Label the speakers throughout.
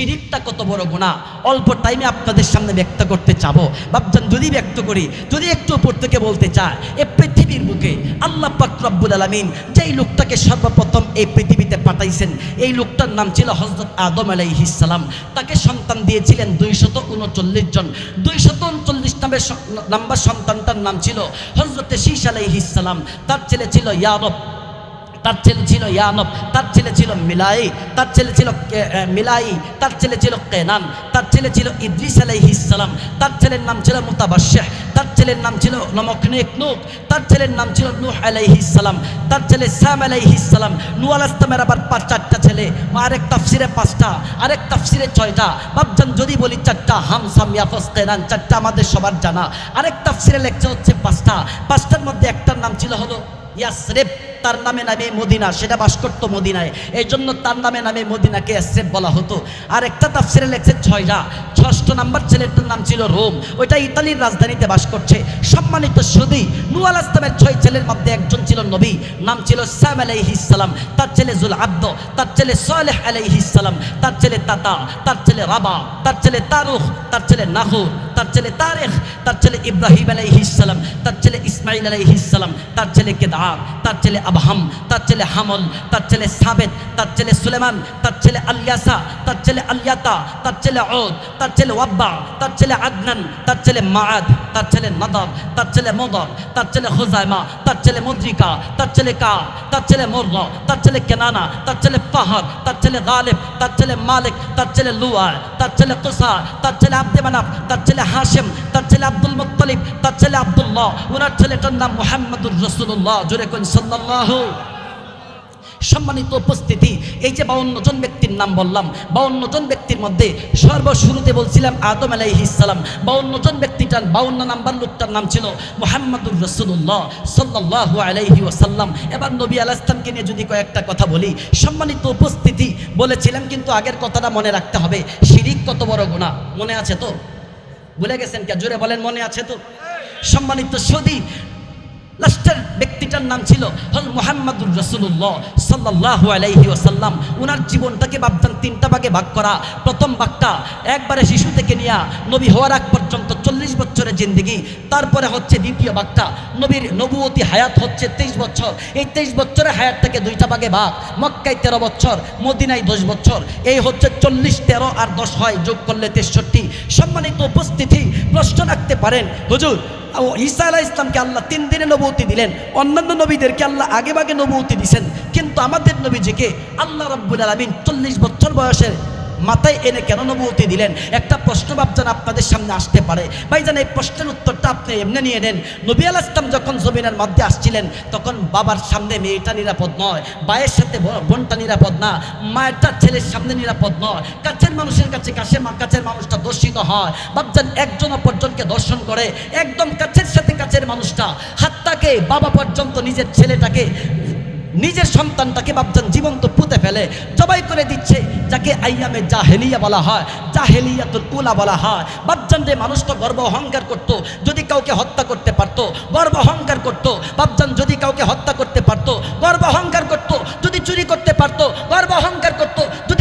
Speaker 1: শিরিকটা কত বড় গুণা অল্প টাইমে আপনাদের সামনে ব্যক্ত করতে চাবো। বাবজান যদি ব্যক্ত করি, যদি একটু উপর থেকে বলতে চায়, এ পৃথিবীর বুকে আল্লাহ পাক রব্বুল আলমিন যেই লোকটাকে সর্বপ্রথম এই পৃথিবীতে পাঠাইছেন, এই লোকটার নাম ছিল হজরত আদম আলাইহিসালাম তাকে সন্তান দিয়েছিলেন দুইশত উনচল্লিশ জন। দুইশত উনচল্লিশ নামের নাম্বার সন্তানটার নাম ছিল হজরত শীষ আলাইহিসালাম তার ছেলে ছিল ইয়ারব। তার ছেলে ছিল ইয়ানব, তার ছেলে ছিল মিলাই, তার ছেলে ছিল মিলাই, তার ছেলে ছিল কেনান, তার ছেলে ছিল ইদ্রিস আলাইহিসালাম তার ছেলের নাম ছিল মুতাবাশেহ তার ছেলের নাম ছিল নমকনেক নুক তার ছেলের নাম ছিল নূহ আলাইহিসালাম তার ছেলে শ্যাম আলাইহিসালাম নূ আল ইসলামের আবার পাঁচ, চারটা ছেলে, আরেক তাফসিরে পাঁচটা, আরেক তাফসিরে ছয়টা বাবজান যদি বলি চারটা হামসাম ইয়াফস কেনান, চারটা আমাদের সবার জানা, আরেক তাফসিরে লেখছে হচ্ছে পাঁচটা, পাঁচটার মধ্যে একটার নাম ছিল হলো ইয়াসরেব তার নামে নামে মদিনা সেটা বাস করতো মদিনায় এই জন্য তার নামে নামে মদিনাকে ইয়াসরেব বলা হতো আর একটা তাফসিরে লেখছে ছয়টা ষষ্ঠ নাম্বার ছেলেটার নাম ছিল রোম ওইটা ইতালির রাজধানীতে বাস করছে সম্মানিত সুদী নু আল ইসলামের ছয় ছেলের মধ্যে একজন ছিল নবী নাম ছিল স্যাম আলাইহিসালাম তার ছেলে জুল আব্দ তার ছেলে সালেহ আলাইহিসালাম তার ছেলে তাতা তার ছেলে রাবা তার ছেলে তারুখ তার ছেলে নাহুর তার ছেলে তারেখ তার ছেলে ইব্রাহিম আলাইহিসালাম তার ছেলে ইসমাইল আলাইহিসালাম তার ছেলে কেদার তার ছেলে আবহাম তার ছেলে হামল তার ছেলে সাবেদ তার ছেলে সুলেমান তার ছেলে আলিয়াসা তার ছেলে আলিয়াতা তার ছেলে ওদ তার ছেলে ওয়াব্বা তার ছেলে আদনান তার ছেলে মাআদ তার ছেলে নদর তার ছেলে মদর তার ছেলে হুজাইমা তার ছেলে মুদ্রিকা তার ছেলে কা তার ছেলে মুর্গ তার ছেলে কেনানা তার ছেলে ফাহাদ তার ছেলে গালিব তার ছেলে মালিক তার ছেলে লুয়া তার ছেলে কুসা তার ছেলে আব্দে মানাফ, তার ছেলে হাসেম তার ছেলে আব্দুল মুত্তালিব, তার ছেলে আব্দুল্লাহ। ওনার ছেলেটার নাম মোহাম্মদুর রসুল্লাহ জোরে কোন সম্মানিত উপস্থিতি, এই যে বাউন্ন জন ব্যক্তির নাম বললাম, বাউন্ন জন ব্যক্তির মধ্যে সর্বশুরুতে বলছিলাম আদম আলাইহিসালাম বাউন্ন জন ব্যক্তিটার বাউন্ন নাম্বার লোকটার নাম ছিল মোহাম্মদুর রসুল্লাহ সাল্লাহ আলাইহি ওসাল্লাম এবার নবী আলাইসলামকে নিয়ে যদি কয়েকটা কথা বলি, সম্মানিত উপস্থিতি বলেছিলাম কিন্তু আগের কথাটা মনে রাখতে হবে, শিরিক কত বড় গুণা মনে আছে তো? ভুলে গেছেন কে? জোরে বলেন, মনে আছে তো? সম্মানিত সদী ব্যক্তিটার নাম ছিল হল মোহাম্মদুর রসুল্লাহ সাল্লাহ আলাইহি ওসাল্লাম ওনার জীবনটাকে ভাবতাম তিনটা ভাগে ভাগ করা। প্রথম ভাগটা একবারে শিশু থেকে নিয়া নবী হওয়ার আগ পর্যন্ত বছরের জিন্দিগি। তারপরে হচ্ছে দ্বিতীয় ভাগটা নবীর নবুয়তী হায়াত হচ্ছে তেইশ বছর। এই তেইশ বছরের হায়াতটাকে দুইটা ভাগে ভাগ মক্কায় তেরো বছর, মদিনায় দশ বছর। এই হচ্ছে চল্লিশ, তেরো আর দশ হয়, যোগ করলে তেষট্টি। সম্মানিত উপস্থিতি, প্রশ্ন রাখতে পারেন। হুজুর ঈসা আলাহ ইসলামকে আল্লাহ তিন দিনে নবৌতি দিলেন। অন্যান্য নবীদেরকে আল্লাহ আগে ভাগে নবৌতি দিছেন। কিন্তু আমাদের নবীজিকে আল্লাহ রব্বুল আলমিন চল্লিশ বছর বয়সের মাথায় এনে কেন নবৌতি দিলেন? একটা প্রশ্ন ভাবছেন আপনাদের সামনে আসতে পারে। ভাইজান, এই প্রশ্নের উত্তরটা আপনি এমনি নিয়ে নেন। নবী আল ইসলাম যখন জমিনের মধ্যে আসছিলেন, তখন বাবার সামনে মেয়েটা নিরাপদ নয় ভাইয়ের সাথে বোনটা নিরাপদ না, মায়েরটা ছেলের সামনে নিরাপদ নয়। কাছের মানুষের কাছে কাছে কাছের মানুষটা দর্শিত হয়। ভাবছেন একজন অপরজনকে দর্শন করে, একদম কাছের সাথে কাছের মানুষটা, হাতটাকে বাবা পর্যন্ত নিজের ছেলেটাকে নিজের সন্তানটাকে ভাবছেন জীবন্ত পুঁতে ফেলে, জবাই করে দিচ্ছে, যাকে আইয়ামে জাহেলিয়া বলা হয়, জাহেলিয়াতুল উলা বলা হয়। ভাবছেন যে মানুষ তো গর্ব অহংকার করতো, যদি কাউকে হত্যা করতে পারতো, গর্ব অহংকার করতো। ভাবছেন যদি কাউকে হত্যা করতে পারতো, গর্ব অহংকার করতো, যদি চুরি করতে পারতো, গর্ব অহংকার করতো, যদি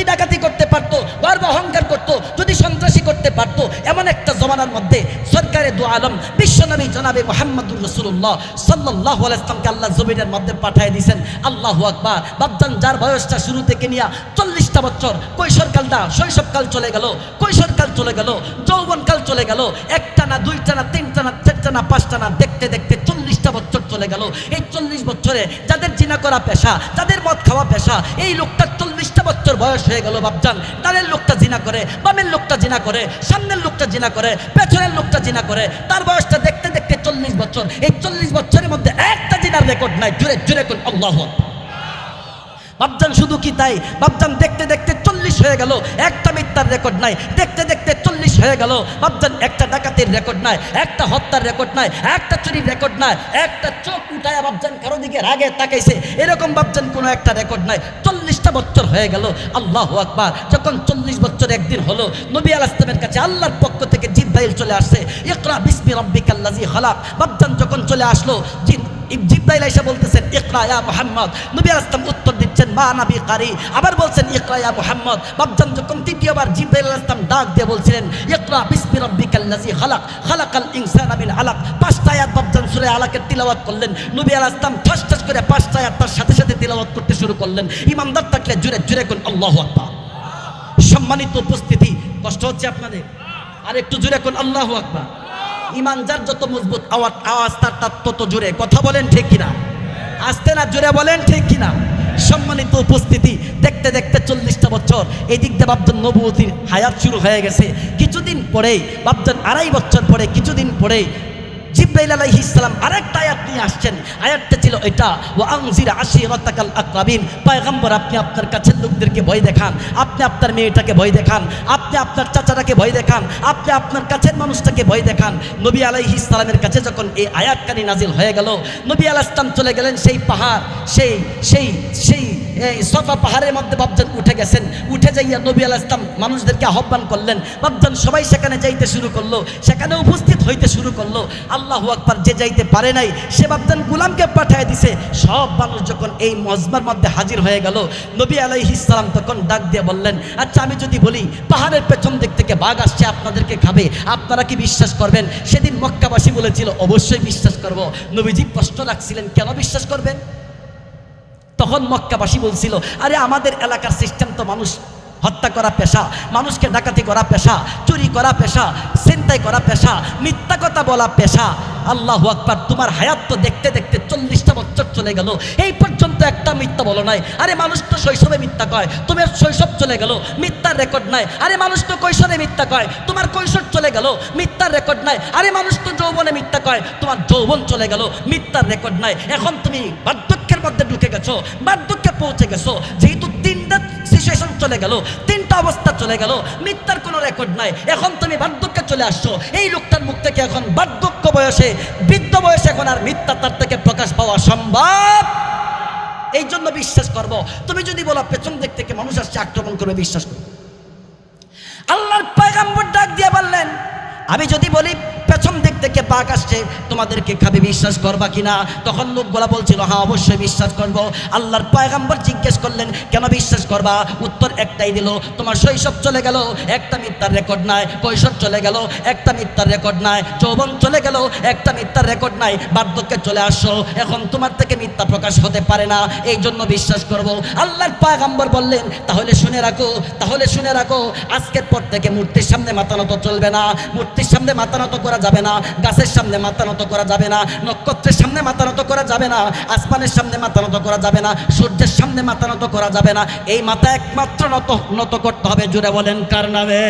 Speaker 1: যদি সন্ত্রাসী করতে পারতো, এমন একটা জমানার মধ্যে সরকারে দু আলম বিশ্বনবী জনাবে মোহাম্মদুর রসুল্লাহ সাল্লাহ ইসলামকে আল্লাহ জমিনের মধ্যে পাঠিয়ে দিয়েছেন। আল্লাহ আকবার। বাবজান যার বয়সটা শুরু থেকে নিয়ে চল্লিশটা বছর, কৈশোরকালটা শৈশবকাল চলে গেল, কৈশোরকাল চলে গেল, যৌবনকাল চলে গেল, একটা না দুইটা না তিনটা না চারটা না পাঁচটা না দেখতে দেখতে চল্লিশটা বছর চলে গেল। এই চল্লিশ বছরে যাদের জিনা করা পেশা, যাদের মদ খাওয়া পেশা, এই লোকটার চল্লিশটা বছর বয়স হয়ে গেল বাপজান। তাদের লোকটা জিনা করে, বামের লোকটা জিনা করে, সামনের লোকটা জিনা করে, পেছনের লোকটা জিনা করে। তার বয়সটা দেখতে দেখতে চল্লিশ বছর। এই চল্লিশ বছরের মধ্যে একটা জিনার রেকর্ড নাই। জুড়ে জুড়ে কোন আল্লাহ বাপজান শুধু কি তাই? বাপজান দেখতে দেখতে চল্লিশ হয়ে গেল। একটা মিথ্যার রেকর্ড নাই। দেখতে দেখতে চল্লিশ হয়ে গেল। বাবজান একটা ডাকাতির রেকর্ড নাই, একটা হত্যার রেকর্ড নাই, একটা চুরির রেকর্ড নাই, একটা চোখ উঠায় বাবজান কারও দিকে রাগে তাকাইছে। এরকম বাবজান কোনো একটা রেকর্ড নাই। চল্লিশটা বছর হয়ে গেল, আল্লাহ আকবার। যখন চল্লিশ বছর একদিন হলো, নবী আল ইসলামের কাছে আল্লাহর পক্ষ থেকে জিব্রাইল চলে আসছে ইকরা বিসমি রব্বিকাল্লাজি খালাক। বাবজান যখন চলে আসলো জিন জিব্রাইল এসে বলতেছেন ইকরা ইয়া মুহাম্মদ। নবী আসলাম উত্তর দিচ্ছেন, মা নাবি কারি। আবার বলছেন, ইকরা ইয়া মুহাম্মদ। বাবজান যখন তৃতীয়বার জিব্রাইল আসলাম ডাক দিয়ে বলছিলেন, ইকরা বিসমি রাব্বিকাল্লাযী খালাক। খালাকাল ইনসানা মিন আলাক। পাঁচটা আয়াত সূরা আলাকের তিলাওয়াত করলেন। নবী আসলাম ঠাস ঠাস করে পাঁচটা তার সাথে সাথে তিলাওয়াত করতে শুরু করলেন। ইমানদার থাকলে জুরে জুরে কোন আল্লাহু আকবার। সম্মানিত উপস্থিতি, কষ্ট হচ্ছে আপনাদের? আর একটু জুড়ে কোন আল্লাহু আকবার। ইমান যার যত মজবুত আওয়াজ আওয়াজ তার তার তত জুড়ে কথা বলেন ঠিক কিনা? আসতে না জুড়ে বলেন ঠিক কিনা? সম্মানিত উপস্থিতি, দেখতে দেখতে চল্লিশটা বছর এই দিক দিয়ে বাবজান নবুতির হায়াত শুরু হয়ে গেছে। কিছুদিন পরেই, বাপজন আড়াই বছর পরে, কিছুদিন পরে জিব্রাইল আলাইহিস সালাম আরেকটা আয়াত নিয়ে আসছেন। আয়াতটা ছিল এটা ও আশিরাতাকাল আকরাবিন পয়গম্বর, আপনি আপনার কাছের লোকদেরকে ভয় দেখান, আপনি আপনার মেয়েটাকে ভয় দেখান, আপনি আপনার চাচাটাকে ভয় দেখান, আপনি আপনার কাছের মানুষটাকে ভয় দেখান নবী কাছে যখন এই নাজিল হয়ে গেল, নবী চলে গেলেন সেই পাহাড়, সেই সেই সেই সফা পাহাড়ের মধ্যে বাবজান উঠে গেছেন। উঠে যাইয়া নবী ইসলাম মানুষদেরকে আহ্বান করলেন। বাবজান সবাই সেখানে যাইতে শুরু করল, সেখানে উপস্থিত হইতে শুরু করল। আল্লাহ আকবার যে যাইতে পারে নাই, সে বাবজান গুলামকে পাঠিয়ে দিছে। সব মানুষ যখন এই মজমার মধ্যে হাজির হয়ে গেল, নবী আলাইহি ইসলাম তখন ডাক দিয়ে বললেন আচ্ছা আমি যদি বলি, পাহাড়ের পেছন দিক থেকে বাঘ আসছে, আপনাদেরকে খাবে, আপনারা কি বিশ্বাস করবেন? সেদিন মক্কাবাসী বলেছিল, অবশ্যই বিশ্বাস করব। নবীজি প্রশ্ন রাখছিলেন, কেন বিশ্বাস করবেন? তখন মক্কাবাসী বলছিল, আরে, আমাদের এলাকার সিস্টেম তো মানুষ হত্যা করা পেশা, মানুষকে ডাকাতি করা পেশা, চুরি করা পেশা চিন্তাই করা পেশা, মিথ্যা কথা বলা পেশা। আল্লাহ আকবার, তোমার হায়াত তো দেখতে দেখতে চল্লিশটা বছর চলে গেল। এই পর্যন্ত একটা মিথ্যা বলো নাই। আরে মানুষ তো শৈশবে মিথ্যা কয়, তোমার শৈশব চলে গেল, মিথ্যার রেকর্ড নাই। আরে মানুষ তো কৈশোরে মিথ্যা কয়, তোমার কৈশোর চলে গেল, মিথ্যার রেকর্ড নাই। আরে মানুষ তো যৌবনে মিথ্যা কয়, তোমার যৌবন চলে গেল, মিথ্যার রেকর্ড নাই। এখন তুমি বার্ধক্যের মধ্যে ঢুকে গেছো। বার্ধক্যে পৌঁছে গেছো। যেহেতু তিনটা সিচুয়েশন চলে গেল, তিনটা অবস্থা চলে গেল, মিথ্যার কোনো রেকর্ড নাই। এখন তুমি বার্ধক্যে চলে আসছো। এই লোকটার মুখ থেকে এখন বার্ধক্য বয়সে, বৃদ্ধ বয়সে এখন আর মিথ্যা তার থেকে প্রকাশ পাওয়া সম্ভব? এই জন্য বিশ্বাস করব। তুমি যদি বলো, পেছন দিক থেকে মানুষ আসছে, আক্রমণ করবে বিশ্বাস করব। আল্লাহর পয়গাম্বর ডাক দিয়ে বললেন, আমি যদি বলি পেছন দিক থেকে বাঘ আসছে, তোমাদেরকে খাবে বিশ্বাস করবা কিনা? তখন লোকগুলা বলছিল হ্যাঁ অবশ্যই বিশ্বাস করব। আল্লাহর পয়গাম্বর জিজ্ঞেস করলেন, কেন বিশ্বাস করবা? উত্তর একটাই দিল, তোমার শৈশব চলে গেল, একটা মিথ্যার রেকর্ড নাই, কৈশোর চলে গেল, একটা মিথ্যার রেকর্ড নাই, যৌবন চলে গেল, একটা মিথ্যার রেকর্ড নাই, বার্ধক্যে চলে আসছো এখন তোমার থেকে মিথ্যা প্রকাশ হতে পারে না এই জন্য বিশ্বাস করব। আল্লাহর পয়গাম্বর বললেন, তাহলে শুনে রাখো, তাহলে শুনে রাখো, আজকের পর থেকে মূর্তির সামনে মাথা নত চলবে না, মূর্তির সামনে মাথা নত করা যাবে না। গাছের সামনে মাথা নত করা যাবে না। নক্ষত্রের সামনে মাথা নত করা যাবে না। আসমানের সামনে মাথা নত করা যাবে না। সূর্যের সামনে মাথা নত করা যাবে না। এই মাথা একমাত্র নত নত করতে হবে। জুড়ে বলেন, কার নামে?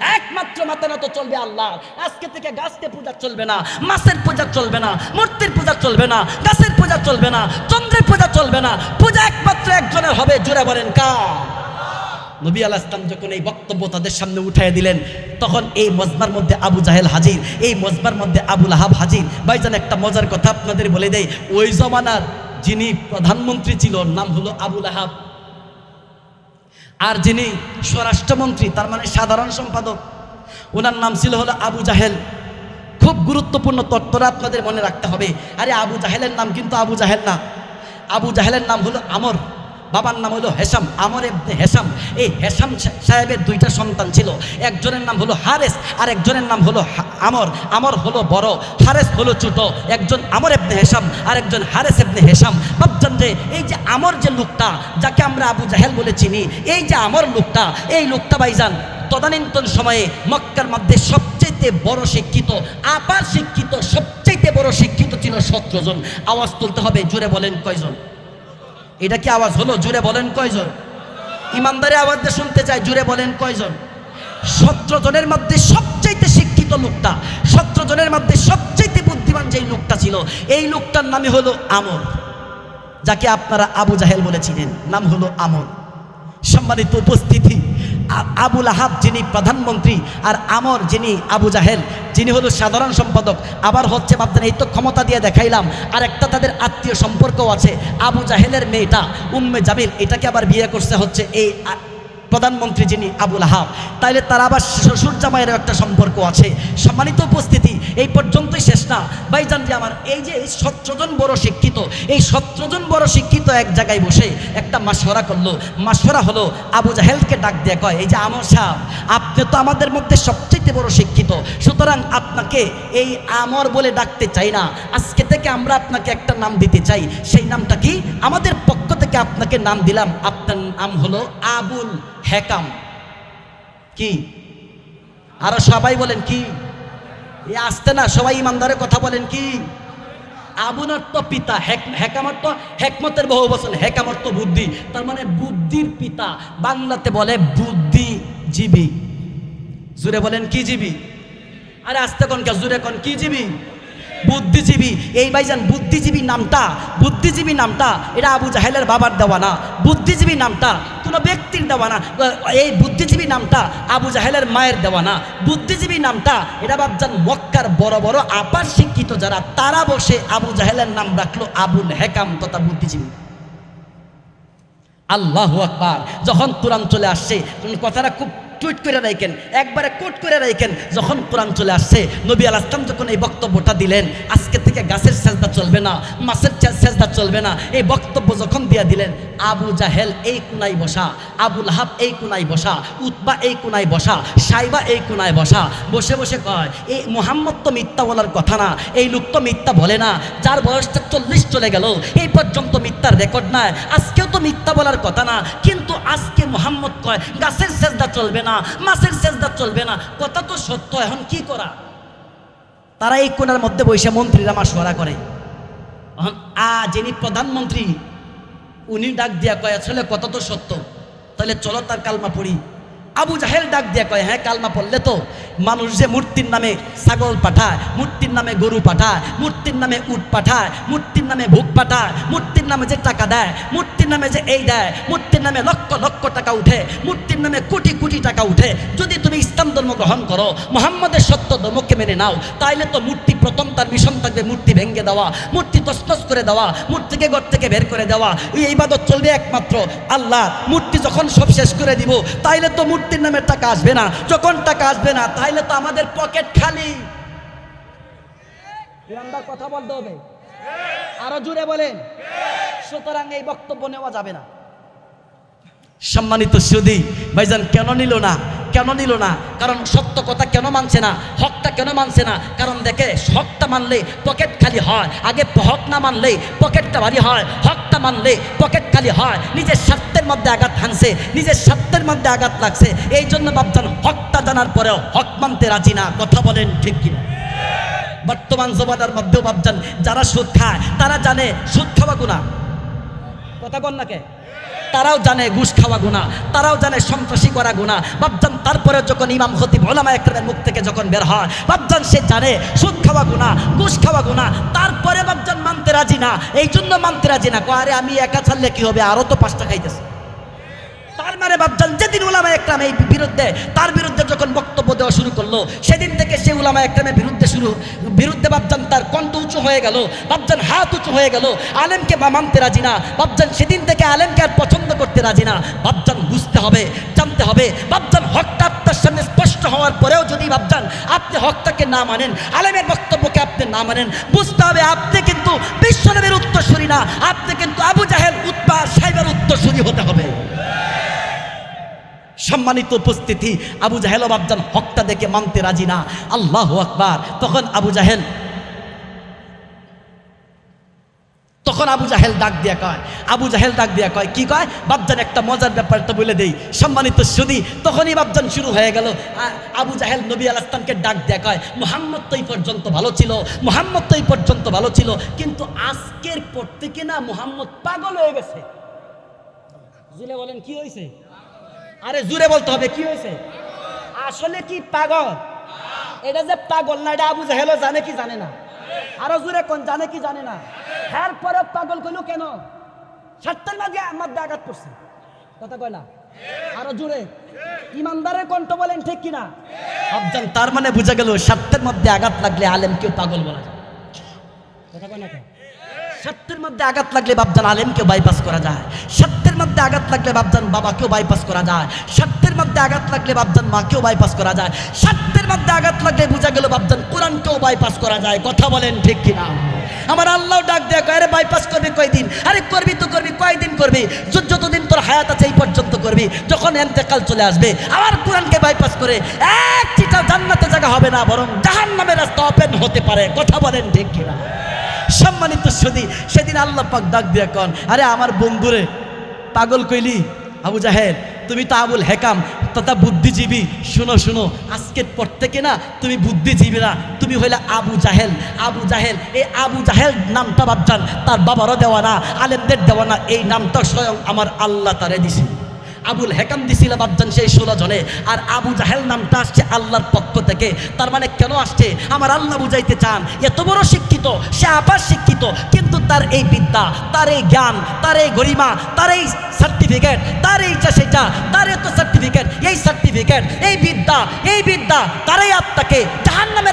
Speaker 1: একমাত্র মাথা নত চলবে আল্লাহ। আজকে থেকে গাছকে পূজা চলবে না। মাছের পূজা চলবে না। মূর্তির পূজা চলবে না। গাছের পূজা চলবে না। চন্দ্রের পূজা চলবে না। পূজা একমাত্র একজনের হবে। জুড়ে বলেন, কার? নবী আল ইসলাম যখন এই বক্তব্য তাদের সামনে উঠাই দিলেন, তখন এই মজমার মধ্যে আবু জাহেল হাজির, এই মজমার মধ্যে আবুল আহাব হাজির। ভাইজান, একটা মজার কথা আপনাদের বলে দেয় ওই জমানার যিনি প্রধানমন্ত্রী ছিল নাম হলো আবুল আহাব আর যিনি স্বরাষ্ট্রমন্ত্রী, তার মানে সাধারণ সম্পাদক, ওনার নাম ছিল হলো আবু জাহেল। খুব গুরুত্বপূর্ণ তত্ত্বরা আপনাদের মনে রাখতে হবে। আরে আবু জাহেলের নাম কিন্তু আবু জাহেল না। আবু জাহেলের নাম হলো আমর। বাবার নাম হলো হেসাম আমর এবনে হেসাম এই হেসাম সাহেবের দুইটা সন্তান ছিল। একজনের নাম হলো হারেস আর একজনের নাম হলো আমর। আমর হলো বড়, হারেস হলো ছোট। একজন আমর এবনে হেসাম আর একজন হারেস এবনে হেসাম ভাবছেন যে এই যে আমর যে লোকটা, যাকে আমরা আবু জাহেল বলে চিনি, এই যে আমর লোকটা, এই লোকটা ভাইজান, তদানীন্তন সময়ে মক্কার মধ্যে সবচেয়ে বড় শিক্ষিত, আপার শিক্ষিত সবচেয়ে বড় শিক্ষিত ছিল সতেরো জন। আওয়াজ তুলতে হবে জুড়ে বলেন কয়জন? এটা কি আওয়াজ হলো? জুড়ে বলেন কয়জন? ইমানদারে আওয়াজটা শুনতে চায় জুড়ে বলেন কয়জন? সতেরো জনের মধ্যে সবচাইতে শিক্ষিত লোকটা, সতেরো জনের মধ্যে সবচাইতে বুদ্ধিমান যেই লোকটা ছিল, এই লোকটার নামে হলো আমর। যাকে আপনারা আবু জাহেল বলেছিলেন নাম হলো আমর। সম্মানিত উপস্থিতি। আর আবুল আহাব যিনি প্রধানমন্ত্রী আর আমর যিনি আবু জাহেল, যিনি হলো সাধারণ সম্পাদক, আবার হচ্ছে ভাবতেন এই তো ক্ষমতা দিয়ে দেখাইলাম, আর একটা তাদের আত্মীয় সম্পর্কও আছে, আবু জাহেলের মেয়েটা, উম্মে জামিল এটাকে আবার বিয়ে করছে হচ্ছে এই প্রধানমন্ত্রী যিনি আবুল আহাব, তাইলে তার আবার শ্বশুর জামাইয়েরও একটা সম্পর্ক আছে। সম্মানিত উপস্থিতি, এই পর্যন্তই শেষ না। ভাইজান যে আমার এই যে সতেরোজন বড় শিক্ষিত, এই সতেরোজন বড় শিক্ষিত এক জায়গায় বসে একটা মাসোরা করল। মাসোরা হলো আবু জাহেলকে ডাক দিয়ে কয়, এই যে আমর সাহ আপনি তো আমাদের মধ্যে সবচেয়ে বড় শিক্ষিত। সুতরাং আপনাকে এই আমর বলে ডাকতে চাই না। আজকে থেকে আমরা আপনাকে একটা নাম দিতে চাই। সেই নামটা কি? আমাদের পক্ষ থেকে আপনাকে নাম দিলাম। আপনার নাম হলো আবুল হেকাম কি? আরও সবাই বলেন কি? এ আসতে না, সবাই ইমানদারে কথা বলেন কি? আবুন অর্থ পিতা হেক- হেকাম অর্থ হেকমতের বহু বচন হেকাম অর্থ বুদ্ধি। তার মানে বুদ্ধির পিতা, বাংলাতে বলে বুদ্ধিজীবী। জুড়ে বলেন কি জীবী? আরে আসতে কোন কে? জুড়ে কোন কি জীবী? বুদ্ধিজীবী। এই ভাইজান বুদ্ধিজীবী নামটা বুদ্ধিজীবী নামটা, এটা আবু জাহেলের বাবার দেওয়া না। বুদ্ধিজীবী নামটা কোনো ব্যক্তির দেওয়া না। এই বুদ্ধিজীবী নামটা আবু জাহেলের মায়ের দেওয়া না। বুদ্ধিজীবী নামটা, এটা বাবজান মক্কার বড় বড় আপার শিক্ষিত যারা, তারা বসে আবু জাহেলের নাম রাখল আবুল হেকাম তথা বুদ্ধিজীবী। আল্লাহ আকবার। যখন কোরআন চলে আসছে কথাটা খুব টুইট করে রাখেন, একবারে কোট করে রাখেন, যখন কোরআন চলে আসছে, নবী আল আসলাম যখন এই বক্তব্যটা দিলেন, আজকে থেকে গাছের সেজদা চলবে না, মাছের সেজদা চলবে না। এই বক্তব্য যখন দিয়া দিলেন, আবু জাহেল এই কোনায় বসা আবুল লাহাব এই কোনায় বসা, উতবা এই কোনায় বসা, সাইবা এই কোনায় বসা, বসে বসে কয়, এই মোহাম্মদ তো মিথ্যা বলার কথা না, এই লোক তো মিথ্যা বলে না, যার বয়সটা চল্লিশ চলে গেল, এই পর্যন্ত মিথ্যার রেকর্ড নাই, আজকেও তো মিথ্যা বলার কথা না, কিন্তু আজকে মোহাম্মদ কয়, গাছের সেজদা চলবে না, মাছের সেজদা চলবে না। কথা তো সত্য, এখন কি করা? তারা এই কোনার মধ্যে বসে মন্ত্রীরা মাসোয়ারা করে। আ, যিনি প্রধানমন্ত্রী, উনি ডাক দিয়া কয়, আসলে কত তো সত্য। তাহলে চলো তার কালমা পড়ি। আবু জাহেল ডাক দিয়া কয় হ্যাঁ কালমা পড়লে তো মানুষ যে মূর্তির নামে ছাগল পাঠায়, মূর্তির নামে গরু পাঠায়, মূর্তির নামে উট পাঠায়, মূর্তির নামে ভোগ পাঠায়, মূর্তির নামে যে টাকা দেয়, মূর্তির নামে যে এই দেয়, মূর্তির নামে লক্ষ লক্ষ টাকা উঠে, মূর্তির নামে কোটি কোটি টাকা উঠে। যদি তুমি ইসলাম ধর্ম গ্রহণ করো, মোহাম্মদের সত্য ধর্মকে মেনে নাও, তাইলে তো মূর্তি প্রথম তার মিশন থাকবে, মূর্তি ভেঙে দেওয়া, মূর্তি তসতস করে দেওয়া, মূর্তিকে ঘর থেকে বের করে দেওয়া, এই ইবাদত চলবে একমাত্র আল্লাহ। মূর্তি যখন সব শেষ করে দিব, তাইলে তো মূর্তির নামে টাকা আসবে না, যখন টাকা আসবে না, তাইলে তো আমাদের পকেট খালি। কথা বলতে হবে। আরও জুড়ে বলেন। সুতরাং এই বক্তব্য নেওয়া যাবে না। সম্মানিত সুদি ভাইজান কেন নিল না? কেন নিল না? কারণ সত্য কথা কেন মানছে না? হকটা কেন মানছে না? কারণ দেখে, হকটা মানলে পকেট খালি হয়। আগে হক না মানলে পকেটটা ভারী হয়। হকটা মানলে পকেট খালি হয়। নিজের স্বার্থের মধ্যে আঘাত হানছে। নিজের স্বার্থের মধ্যে আঘাত লাগছে। এই জন্য ভাবছেন, হকটা জানার পরেও হক মানতে রাজি না। কথা বলেন ঠিক কিনা? বর্তমান জমানার মধ্যেও ভাবছেন, যারা সুদ খায়, তারা জানে সুদ খাওয়া গুণা কথা বল নাকে তারাও জানে ঘুষ খাওয়া গুণা তারাও জানে সন্ত্রাসী করা গুণা বাবজান তারপরে যখন ইমাম খতিব ওলামা একরামের মুখ থেকে যখন বের হয় বাবজান সে জানে সুদ খাওয়া গুণা ঘুষ খাওয়া গুণা তারপরে বাবজান মানতে রাজি না এই জন্য মানতে রাজি না। আরে আমি একা ছাড়লে কি হবে? আরও তো পাঁচটা খাইতেছে তার মানে যেদিন উলামা একরাম এই বিরুদ্ধে, তার বিরুদ্ধে যখন বক্তব্য দেওয়া শুরু করল, সেদিন থেকে সে উলামা একরামের বিরুদ্ধে শুরু, বিরুদ্ধে বাবজান তার কণ্ঠ উঁচু হয়ে গেল বাবজান হাত উঁচু হয়ে গেল, আলেমকে মানতে রাজি না। সেদিন থেকে আলেমকে আর পছন্দ রাজি না বাবজান বুঝতে হবে, জানতে হবে। বাবজান হকটা আপনার সামনে স্পষ্ট হওয়ার পরেও যদি বাবজান আপনি হকটাকে না মানেন, আলেমের বক্তব্যকে আপনি না মানেন, বুঝতে হবে আপনি কিন্তু বিশ্বনবীর উত্তরসূরি না, আপনি কিন্তু আবু জাহেল উৎপা সাহেবের উত্তরসূরি হতে হবে। সম্মানিত উপস্থিতি, আবু জাহেল ও বাবজান হকটা দেখে মানতে রাজি না। আল্লাহ আকবার। তখন আবু জাহেল তখন আবু জাহেল ডাক দিয়া কয়, আবু জাহেল ডাক দিয়া কয়, কি কয়? বাবজান একটা মজার ব্যাপারটা বলে দেই, সম্মানিত সুদি তখনই বাবজান শুরু হয়ে গেল। আবু জাহেল নবী আল ইসলামকে ডাক দিয়া কয়, মোহাম্মদ তো এই পর্যন্ত ভালো ছিল, মোহাম্মদ তো এই পর্যন্ত ভালো ছিল, কিন্তু আজকের পর থেকে না মোহাম্মদ পাগল হয়ে গেছে। জুলে বলেন, কি হয়েছে আরে জুড়ে বলতে হবে, কি হয়েছে আসলে কি পাগল? এটা যে পাগল না, এটা আবু জাহেলও জানে কি জানে না? আরও জুড়ে কোন, জানে কি জানে না? হ্যার পরে পাগল কইলো কেন? স্বার্থের মাঝে মধ্যে আঘাত করছে। কথা কয় না? আরও জুড়ে ইমানদারের কণ্ঠ বলেন ঠিক কিনা? আবজান তার মানে বুঝা গেল স্বার্থের মধ্যে আঘাত লাগলে আলেম কেউ পাগল বলা যায়। কথা কয় না কেন? সত্যের মধ্যে আঘাত লাগলে বাপজান আলেমকে বাইপাস করা যায়। সত্যের মধ্যে আঘাত লাগলে বাপজান বাবাকেও বাইপাস করা যায়। স্বার্থের মধ্যে আঘাত লাগলে বাপজান মাকেও বাইপাস করা যায়। স্বার্থের মধ্যে আঘাত লাগলে বোঝা গেল বাপজান কোরআনকেও বাইপাস করা যায়। কথা বলেন ঠিক কিনা? আমার আল্লাহ ডাক দেয়া কয়, আরে বাইপাস করবি কয়দিন? আরে করবি তো করবি, কয়দিন করবি? যতদিন তোর হায়াত আছে, এই পর্যন্ত করবি। যখন এন্তেকাল চলে আসবে, আবার কোরআনকে বাইপাস করে একটিটা জান্নাতে জায়গা হবে না, বরং জাহান নামের রাস্তা ওপেন হতে পারে। কথা বলেন ঠিক কিনা? সম্মানিত সদি সেদিন আল্লাহ পাক ডাক দিয়া কন, আরে আমার বন্ধুরে, পাগল কইলি? আবু জাহেদ তুমি তো আবুল হেকাম তথা বুদ্ধিজীবী। শুনো শুনো, আজকের পর থেকে না তুমি বুদ্ধিজীবী না, তুমি হইলে আবু জাহেল আবু জাহেল, এই আবু জাহেল নামটা ভাবছান তার বাবারও দেওয়া না, আলেমদের দেওয়া না, এই নামটা স্বয়ং আমার আল্লাহ তারে দিছে। আবুল হেকাম দিছিল বাবজান সেই ষোলো জনে। আর আবু জাহেল নামটা আসছে আল্লাহর পক্ষ থেকে। তার মানে কেন আসছে? আমার আল্লাহ বুঝাইতে চান, এত বড় শিক্ষিত, সে আবার শিক্ষিত, কিন্তু তার এই বিদ্যা, তার এই জ্ঞান, তার এই গরিমা, তার এই সার্টিফিকেট তার এইটা সেটা, তার এত সার্টিফিকেট এই সার্টিফিকেট এই বিদ্যা এই বিদ্যা তার এই আত্মাকে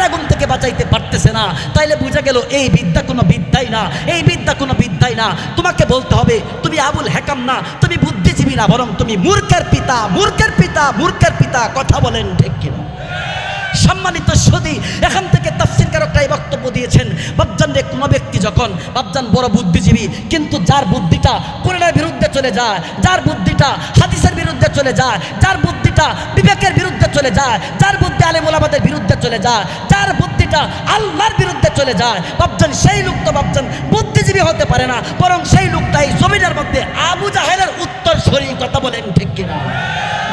Speaker 1: আগুন থেকে বাঁচাইতে পারতেছে না। তাইলে বুঝা গেল, এই বিদ্যা কোনো বিদ্যাই না, এই বিদ্যা কোনো বিদ্যাই না। তোমাকে বলতে হবে, তুমি আবুল হেকাম না, তুমি বুদ্ধিজীবী না, বরং তুমি মূর্খের পিতা মূর্খের পিতা মূর্খের পিতা, কথা বলেন ঠিক সম্মানিত সদি, এখান থেকে তাফসির কারকরা এই বক্তব্য দিয়েছেন বাবজান রে কোনো ব্যক্তি যখন বাবজান বড় বুদ্ধিজীবী, কিন্তু যার বুদ্ধিটা কোরআনের বিরুদ্ধে চলে যায়, যার বুদ্ধিটা হাদিসের বিরুদ্ধে চলে যায়, যার বুদ্ধিটা বিবেকের বিরুদ্ধে চলে যায়, যার বুদ্ধি আলেম ওলামাদের বিরুদ্ধে চলে যায়, যার বুদ্ধিটা আল্লাহর বিরুদ্ধে চলে যায়। ভাবছেন সেই লোক তো বাবজান বুদ্ধিজীবী হতে পারে না, বরং সেই লোকটা এই জমিনের মধ্যে আবু জাহেলের উত্তর সরি কথা বলেন ঠিক কিনা।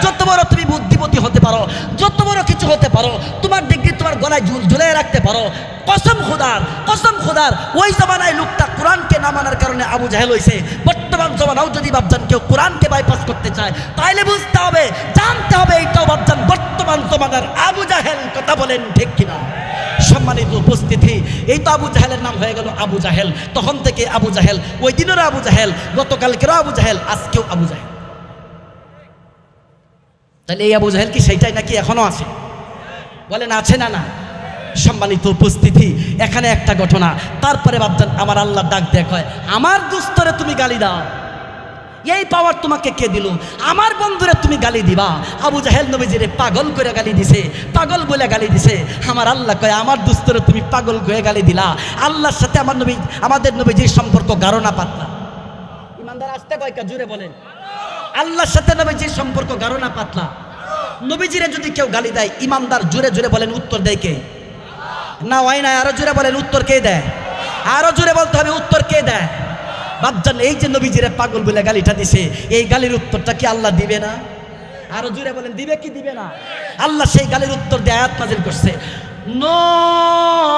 Speaker 1: যত বড় তুমি বুদ্ধিমতী হতে পারো, যত বড় কিছু হতে পারো, তোমার ডিগ্রি তোমার গলায় ঝুল ঝুলিয়ে রাখতে পারো। কসম খোদার কসম খোদার, ওই জমানায় লোকটা কোরআনকে না মানার কারণে আবু জাহেল হয়েছে বর্তমান জমানাও যদি ভাবছেন কেউ কোরআনকে বাইপাস করতে চায়, তাইলে বুঝতে হবে, জানতে হবে এইটাও ভাবছেন বর্তমান জমানার আবু জাহেল কথা বলেন ঠিক কিনা। সম্মানিত উপস্থিতি। এই তো আবু জাহেলের নাম হয়ে গেল আবু জাহেল। তখন থেকে আবু জাহেল, ওই দিনেরও আবু জাহেল গতকালকেরও আবু জাহেল, আজকেও আবু জাহেল। তাহলে এই আবু জাহেল কি সেইটাই নাকি এখনও আছে? বলেন, আছে না না? সম্মানিত উপস্থিতি, এখানে একটা ঘটনা। তারপরে ভাবছেন, আমার আল্লাহ ডাক দেখ হয় আমার দুস্তরে তুমি গালি দাও। এই পাওয়ার তোমাকে কে দিল? আমার বন্ধুরে তুমি গালি দিবা। আবু জাহেল নবীজিরে পাগল করে গালি দিছে, পাগল বলে গালি দিছে। আমার আল্লাহ কয়, আমার দুস্তরে তুমি পাগল করে গালি দিলা। আল্লাহর সাথে আমার নবী, আমাদের নবীজির সম্পর্ক গাঢ় না পাতলা? ইমানদার আসতে কয়কা জুড়ে বলেন। আল্লাহর সাথে নবীজির সম্পর্ক গাঢ় না পাতলা? নবীজিরে যদি কেউ গালি দেয়, ইমানদার জুড়ে জুড়ে বলেন উত্তর দেয় কে? না, হয় না আরও জুড়ে বলেন, উত্তর কে দেয়? আরও জুড়ে বলতে হবে, উত্তর কে দেয়? বাপজান, এই যে নবীজিরে পাগল বলে গালিটা দিছে, এই গালির উত্তরটা কি আল্লাহ দিবে না? আরও জুড়ে বলেন, দিবে কি দিবে না? আল্লাহ সেই গালির উত্তর দিয়ে আয়াত নাজিল করছে। নন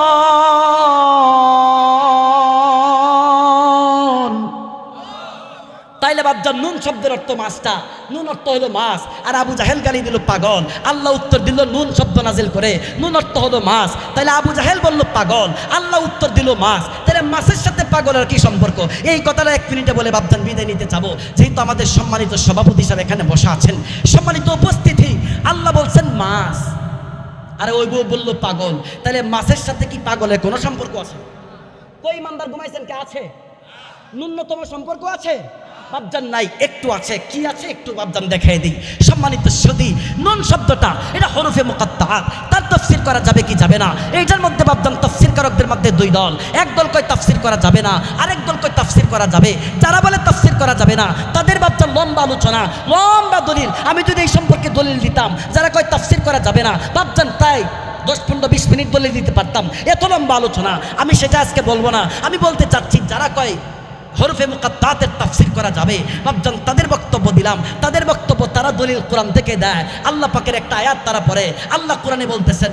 Speaker 1: বাপজান নুন শব্দের অর্থ মাছটা। নুন অর্থ হলো মাছ। আর আবু জাহেল গালি দিল পাগল। আল্লাহ উত্তর দিল নুন শব্দ নাজিল করে। নুন অর্থ হলো মাছ। তাহলে আবু জাহেল বলল, পাগল। আল্লাহ উত্তর দিল, মাছ। তাহলে মাছের সাথে পাগলের কি সম্পর্ক? এই কথাটা এক মিনিটে বলে বাপজান বিদায় নিতে চাবো যেহেতু আমাদের সম্মানিত সভাপতি হিসাবে এখানে বসা আছেন, সম্মানিত উপস্থিতি, আল্লাহ বলছেন, মাছ। আরে ওই বউ বলল, পাগল। তাহলে মাছের সাথে কি পাগলের কোনো সম্পর্ক আছে? কই ইমানদার ঘুমাইছেন? কে আছে? ন্যূনতম সম্পর্ক আছে? বাবজান নাই, একটু আছে, কি আছে একটু বাবজান দেখাই দিই। সম্মানিত সদি নুন শব্দটা, এটা হরফে মুকাত্তার তার তফসির করা যাবে কি যাবে না? এইটার মধ্যে বাবজান তফসির কারকদের মধ্যে দুই দল। এক দল কয় তফসির করা যাবে না, আরেক দল কয় তফসির করা যাবে। যারা বলে তফসির করা যাবে না, তাদের বাবজান লম্বা আলোচনা, লম্বা দলিল। আমি যদি এই সম্পর্কে দলিল দিতাম, যারা কয় তফসির করা যাবে না বাবজান তাই দশ, পনেরো, বিশ মিনিট দলিল দিতে পারতাম। এত লম্বা আলোচনা, আমি সেটা আজকে বলব না। আমি বলতে চাচ্ছি, যারা কয় হরফে মুকাত্তাতের তাফসির করা যাবে। ভাবজন তাদের বক্তব্য দিলাম তাদের বক্তব্য তারা দলিল কোরআন থেকে দেয়। আল্লাহ পাকের একটা আয়াত তারা পড়ে। আল্লাহ কোরআনে বলতেছেন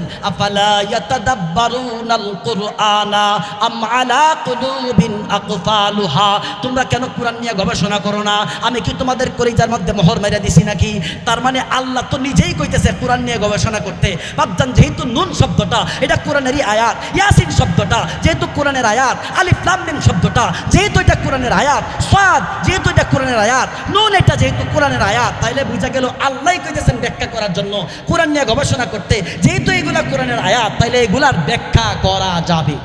Speaker 1: তোমরা কেন কোরআন নিয়ে গবেষণা করো না? আমি কি তোমাদের কলিজার মধ্যে মোহর মেরে দিছি নাকি? তার মানে আল্লাহ তো নিজেই কইতেছে কোরআন নিয়ে গবেষণা করতে। বাবজান যেহেতু নুন শব্দটা, এটা কোরআনেরই আয়াত, ইয়াসিন শব্দটা যেহেতু কোরআনের আয়াত, আলিফ লাম শব্দটা যেহেতু এটা কোরআনের আয়াত, সাদ যেহেতু এটা কোরআনের আয়াত, নুন এটা যেহেতু কোরআনের আয়াত, তাইলে বুঝা গেল আল্লাহ কইতেছেন ব্যাখ্যা করার জন্য। কোরআন নিয়ে গবেষণা করতে। যেহেতু এগুলা কোরআনের আয়াত, তাইলে এগুলার ব্যাখ্যা করা যাবে।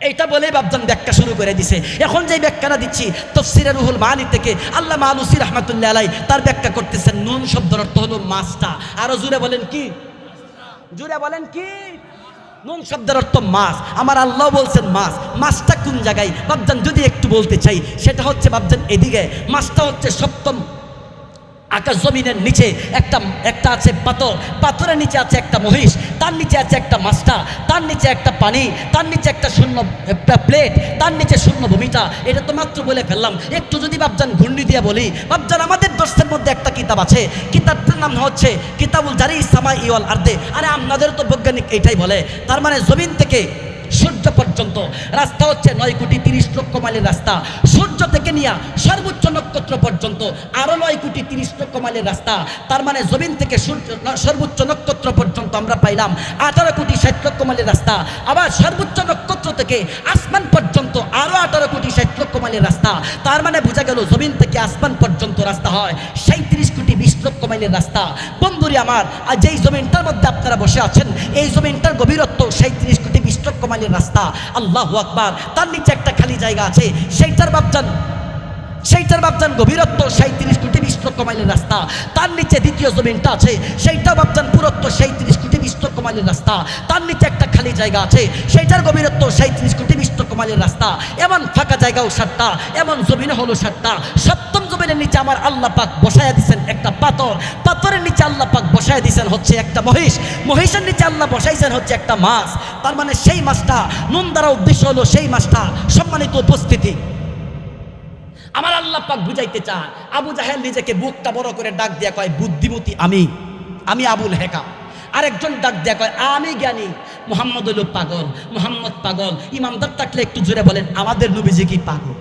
Speaker 1: এইটা বলেই বাবজান ব্যাখ্যা শুরু করে দিছে। এখন যে ব্যাখ্যাটা দিচ্ছি, তফসিরে রুহুল মানি থেকে, আল্লাহ মালুসি রহমতুল্লাহ আলাই তার ব্যাখ্যা করতেছেন, নুন শব্দের অর্থ হলো মাছটা। আরও জুড়ে বলেন কি? জুড়ে বলেন কি? নুন শব্দের অর্থ মাছ। আমার আল্লাহ বলছেন মাছ। মাছটা কোন জায়গায়? বাবজান যদি একটু বলতে চাই, সেটা হচ্ছে বাবজান এদিকে। মাছটা হচ্ছে সপ্তম আকাশ জমিনের নিচে একটা একটা আছে পাথর। পাথরের নিচে আছে একটা মহিষ, তার নিচে আছে একটা মাছটা তার নিচে একটা পানি, তার নিচে একটা শূন্য প্লেট, তার নিচে শূন্য ভূমিটা এটা তো মাত্র বলে ফেললাম। একটু যদি বাবজান ঘূর্ণি দিয়ে বলি বাবজান আমাদের দর্শের মধ্যে একটা কিতাব আছে। কিতাবটার নাম হচ্ছে কিতাবুল জারি ইসামা ইওয়াল আর্দে। আরে আপনাদের তো বৈজ্ঞানিক এটাই বলে। তার মানে জমিন থেকে সূর্য পর্যন্ত। রাস্তা হচ্ছে নয় কোটি তিরিশ লক্ষ মাইলের রাস্তা। সূর্য থেকে নিয়ে সর্বোচ্চ নক্ষত্র পর্যন্ত আরও নয় কোটি তিরিশ লক্ষ মাইলের রাস্তা। তার মানে জমিন থেকে সূর্য, সর্বোচ্চ নক্ষত্র পর্যন্ত আমরা পাইলাম আঠারো কোটি ষাট লক্ষ মাইলের রাস্তা। আবার সর্বোচ্চ নক্ষত্র থেকে আসমান পর্যন্ত আরও আঠারো কোটি ষাট লক্ষ মাইলের রাস্তা। তার মানে বোঝা গেল জমিন থেকে আসমান পর্যন্ত রাস্তা হয় সাঁত্রিশ কোটি বিশ লক্ষ মাইলের রাস্তা। বন্ধুরি আমার, আর যেই জমিনটার মধ্যে আপনারা বসে আছেন, এই জমিনটার গভীরত্ব সাঁত্রিশ কোটি লক্ষ মাইলের রাস্তা। আল্লাহ আকবার। তার নিচে একটা খালি জায়গা আছে। সেইটার বাপজান। সেইটার বাপজান গভীরত্ব সাঁত্রিশ কোটি বিশ লক্ষ মাইলের রাস্তা। তার নিচে দ্বিতীয় জমিনটা আছে। সেইটা বাপজান পুরত্ব সাঁত্রিশ কোটি রাস্তা। তার নিচে একটা খালি জায়গা আছে। সেইটার গভীরত্ব সাঁত্রিশ কোটি রাস্তা। এমন ফাঁকা জায়গাও সাতটা, এমন হলো সাতটা। সপ্তম জমিনের নিচে আমার আল্লাহ পাক দিছেন একটা পাথর। পাথরের নিচে আল্লাহ পাক দিছেন হচ্ছে একটা মহিষ। মহিষের নিচে আল্লাহ বসাইছেন হচ্ছে একটা মাছ। তার মানে সেই মাছটা, নুন দ্বারা উদ্দেশ্য হলো সেই মাছটা সম্মানিত উপস্থিতি। আমার আল্লাহ পাক বুঝাইতে চান, আবু জাহেল নিজেকে বুকটা বড় করে ডাক দিয়া কয়, বুদ্ধিমতী আমি আমি আবুল হেকাম। আরেকজন ডাক দেয়া কয়, আমি জ্ঞানী, মোহাম্মদ হলো পাগল, মোহাম্মদ পাগল। ইমামদার থাকলে একটু জুড়ে বলেন, আমাদের নবীজি কি পাগল?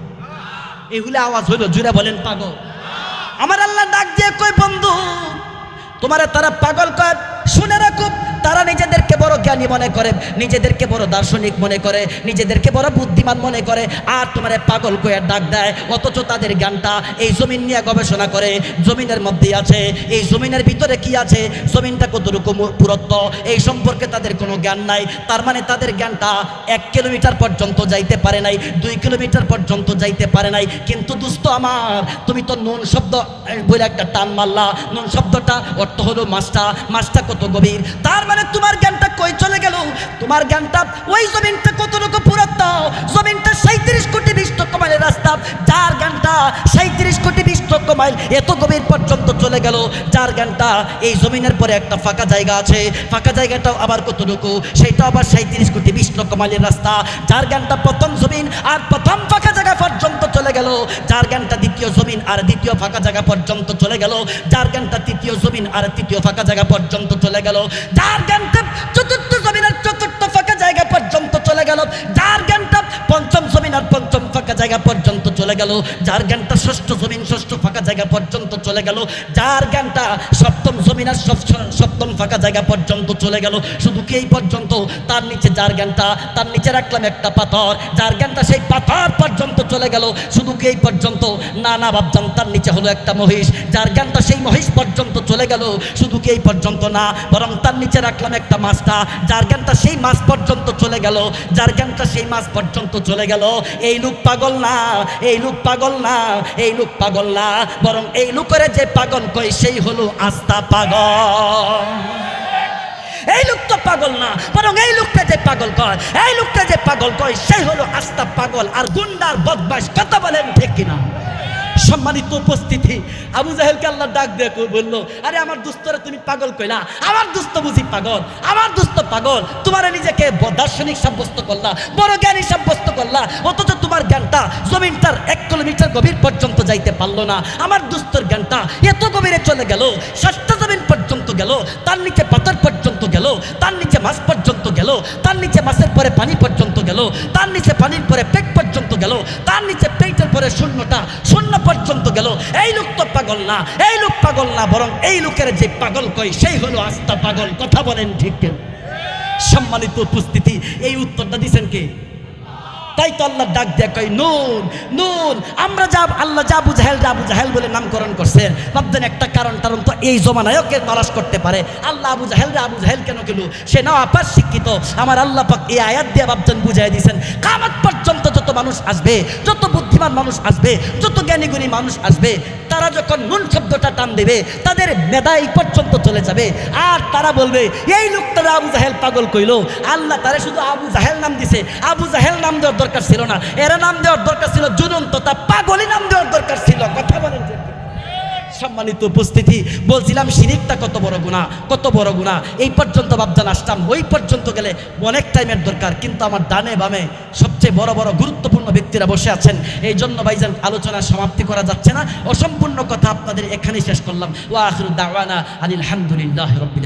Speaker 1: এগুলো আওয়াজ হইল জুড়ে বলেন, পাগল। আমার আল্লাহ ডাক দিয়ে কয়, বন্ধু, তোমারে তারা পাগল কয়, শুনে রাখো তারা নিজেদেরকে বড় জ্ঞানী মনে করে, নিজেদেরকে বড় দার্শনিক মনে করে, নিজেদেরকে বড় বুদ্ধিমান মনে করে, আর তোমার পাগল কয়ে ডাক দেয়। অথচ তাদের জ্ঞানটা এই জমিন নিয়ে গবেষণা করে, জমিনের মধ্যে আছে, এই জমিনের ভিতরে কি আছে? জমিনটা কতটুকু পুরত্ব? এই সম্পর্কে তাদের কোনো জ্ঞান নাই। তার মানে তাদের জ্ঞানটা এক কিলোমিটার পর্যন্ত যাইতে পারে নাই, দুই কিলোমিটার পর্যন্ত যাইতে পারে নাই। কিন্তু দুস্থ আমার, তুমি তো নুন শব্দ বলে একটা টান মারলা। নুন শব্দটা অর্থ হলো মাছটা। মাছটা কত গভীর? তার মানে তোমার জ্ঞানটা কই চলে গেল? তোমার জ্ঞানটা ওই জমিনটা কতটুকু পুরত্ব জমিনটা সাঁত্রিশ কোটি বিশ লক্ষ মাইলের রাস্তা। যার জ্ঞানটা সাঁত্রিশ কোটি বিশ লক্ষ মাইল এত গভীর পর্যন্ত চলে গেল। যার জ্ঞানটা এই জমিনের পরে একটা ফাঁকা জায়গা আছে। ফাঁকা জায়গাটাও আবার কতটুকু? সেটা আবার সাঁত্রিশ কোটি বিশ লক্ষ মাইলের রাস্তা। যার জ্ঞানটা প্রথম জমিন আর প্রথম ফাঁকা জায়গা পর্যন্ত গেল, যার জ্ঞানটা দ্বিতীয় জমিন আর দ্বিতীয় ফাঁকা জায়গা পর্যন্ত চলে গেল, যার জ্ঞানটা তৃতীয় জমিন আর তৃতীয় ফাঁকা জায়গা পর্যন্ত চলে গেল, যার জ্ঞানটা চতুর্থ জমিন আর চতুর্থ ফাঁকা জায়গা পর্যন্ত চলে গেল, যার জ্ঞানটা পঞ্চম জমিন আর পঞ্চম ফাঁকা জায়গা পর্যন্ত চলে গেল, যার জ্ঞানটা ষষ্ঠ জমিন, ষষ্ঠ ফাঁকা জায়গা পর্যন্ত চলে গেল, যার জ্ঞানটা সপ্তম জমিন আর সপ্তম ফাঁকা জায়গা পর্যন্ত চলে গেল, শুধু কি এই পর্যন্ত? তার নিচে যার জ্ঞানটা, তার নিচে রাখলাম একটা পাথর, যার জ্ঞানটা সেই পাথর পর্যন্ত চলে গেল, শুধু কি এই পর্যন্ত? না না, ভাবজান, তার নিচে হলো একটা মহিষ, যার জ্ঞানটা সেই মহিষ পর্যন্ত চলে গেল, শুধু কি এই পর্যন্ত না, বরং তার নিচে রাখলাম একটা মাছটা, যার জ্ঞানটা সেই মাছ পর্যন্ত চলে গেল, যার জ্ঞানটা সেই মাছ পর্যন্ত চলে গেল, এই লোক পাগল না, এই লোক পাগল না, এই লোক পাগল না, বরং এই লোকের যে পাগল কয় সেই হলো আস্থা পাগল। এই লোক তো পাগল না, বরং এই লোকটা যে পাগল কয়, এই লোকটা যে পাগল কয় সেই হলো আস্থা পাগল। আর গুন্ডার বদমাস কথা বলেন ঠিক কিনা? সম্মানিত উপস্থিতি, আবু জাহেলকে আল্লাহ ডাক দিয়ে বলল, আরে আমার দুস্তরে তুমি পাগল কইলা, আমার দুস্থ বুঝি পাগল, আমার দুস্থ পাগল। তোমার নিজেকে দার্শনিক সাব্যস্ত করলা, বড় জ্ঞানী সাব্যস্ত করলা, অথচ তোমার জ্ঞানটা জমিনটার এক কিলোমিটার গভীর পর্যন্ত যাইতে পারল না। আমার দুস্তর জ্ঞানটা এত গভীরে চলে গেল ষষ্ঠ জমিন পর্যন্ত গেল, তার নিচে পাথর পর্যন্ত গেল, তার নিচে মাছ পর্যন্ত গেল, তার নিচে মাছের পরে পানি পর্যন্ত গেল, তার নিচে পানির পরে পেট পর্যন্ত গেল, তার নিচে পেটের পরে শূন্যটা শূন্য পর্যন্ত গেল। এই লোক তো পাগল না, এই লোক পাগল না, বরং এই লোকের যে পাগল কয় সেই হলো আস্থা পাগল। কথা বলেন ঠিক সম্মানিত উপস্থিতি, এই উত্তরটা দিচ্ছেন কে? তাই তো আল্লাহ ডাক দেয়া কয়, নুন নুন। আমরা যা, আল্লাহ যা বুঝাহেল যা বুঝাহেল বলে নামকরণ করছে ভাবতেন একটা কারণ কারণ তো এই জমানায়ও কে তলাশ করতে পারে। আল্লাহ আবু জাহেল রে আবু জাহেল কেন কেন সে না আপার শিক্ষিত। আমার আল্লাহ পাক এই আয়াত দিয়ে ভাবতেন বুঝাই দিয়েছেন কামাত পর্যন্ত যত মানুষ আসবে, যত বুদ্ধিমান মানুষ আসবে, যত জ্ঞানীগুণী মানুষ আসবে, তারা যখন নুন শব্দটা টান দেবে, তাদের মেধাই পর্যন্ত চলে যাবে। আর তারা বলবে, এই লোকটারা আবু জাহেল পাগল কইল। আল্লাহ তারা শুধু আবু জাহেল নাম দিছে। আবু জাহেল নাম দেওয়ার দরকার ছিল না। এরা নাম দেওয়ার দরকার ছিল জুনুন তথা পাগলি নাম দেওয়ার দরকার ছিল। কথা বলেন? সম্মানিত উপস্থিতি, বলছিলাম, শিরিকটা কত বড় গুণা, কত বড় গুণা। এই পর্যন্ত বাবজান আসতাম, ওই পর্যন্ত গেলে অনেক টাইমের দরকার, কিন্তু আমার ডানে বামে সবচেয়ে বড় বড় গুরুত্বপূর্ণ ব্যক্তিরা বসে আছেন। এই জন্য ভাইজান, আলোচনা সমাপ্তি করা যাচ্ছে না। অসম্পূর্ণ কথা আপনাদের এখানেই শেষ করলাম। ওয়া আখিরু দাওয়ানা আনিল হামদুলিল্লাহি রাব্বিল